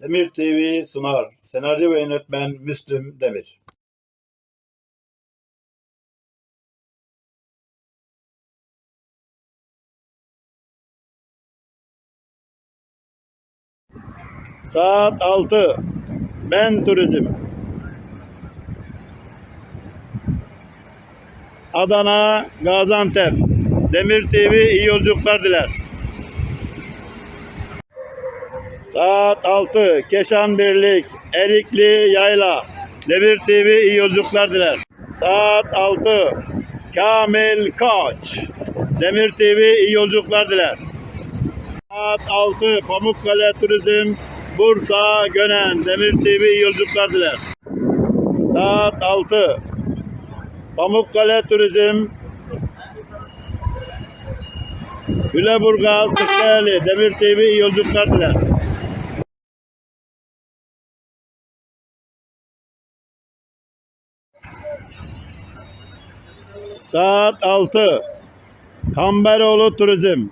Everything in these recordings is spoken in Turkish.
Demir TV sunar. Senaryo ve yönetmen Müslüm Demir. Saat 6. Ben Turizm. Adana, Gaziantep. Demir TV iyi yolculuklar diler. Saat 6. Keşan Birlik, Erikli Yayla. Demir TV iyi yolculuklar diler. Saat 6. Kamil Koç. Demir TV iyi yolculuklar diler. Saat 6. Pamukkale Turizm, Bursa, Gönen. Demir TV iyi yolculuklar diler. Saat 6. Pamukkale Turizm, Güleburgaz, Kırklareli, Demir TV iyi yolculuklar diler. Saat 6. Kamberoğlu Turizm.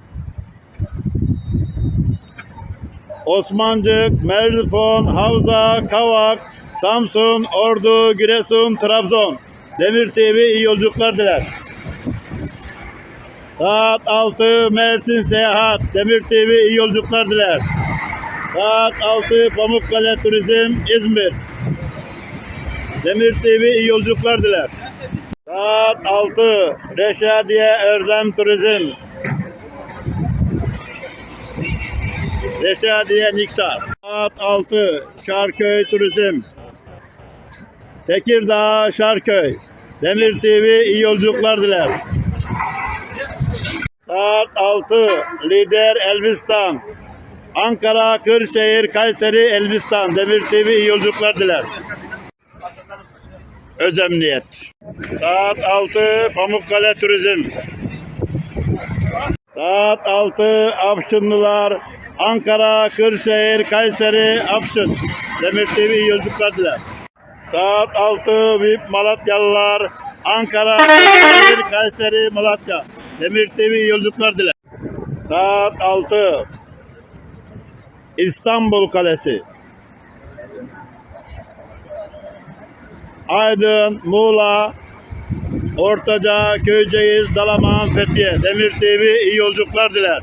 Osmancık, Merzifon, Havza, Kavak, Samsun, Ordu, Giresun, Trabzon. Demir TV iyi yolculuklar diler. Saat 6 Mersin Seyahat. Demir TV iyi yolculuklar diler. Saat 6 Pamukkale Turizm İzmir. Demir TV iyi yolculuklar diler. Saat 6 Reşadiye Erdem Turizm. Reşadiye Niksar. Saat 6 Şarköy Turizm. Tekirdağ Şarköy. Demir TV iyi yolculuklar diler. Saat 6 Lider Elbistan. Ankara, Kırşehir, Kayseri, Elbistan. Demir TV iyi yolculuklar diler. Özemniyet. Saat 6 Pamukkale Turizm. Saat 6 Afşınlılar. Ankara, Kırşehir, Kayseri, Afşın. Demir TV iyi. Saat 6 VIP Malatyalılar. Ankara, Kırşehir, Kayseri, Malatya. Demir TV iyi. Saat 6 İstanbul Kalesi. Aydın, Muğla, Ortaca, Köyceğiz, Dalaman, Fethiye. Demir TV iyi yolculuklar diler.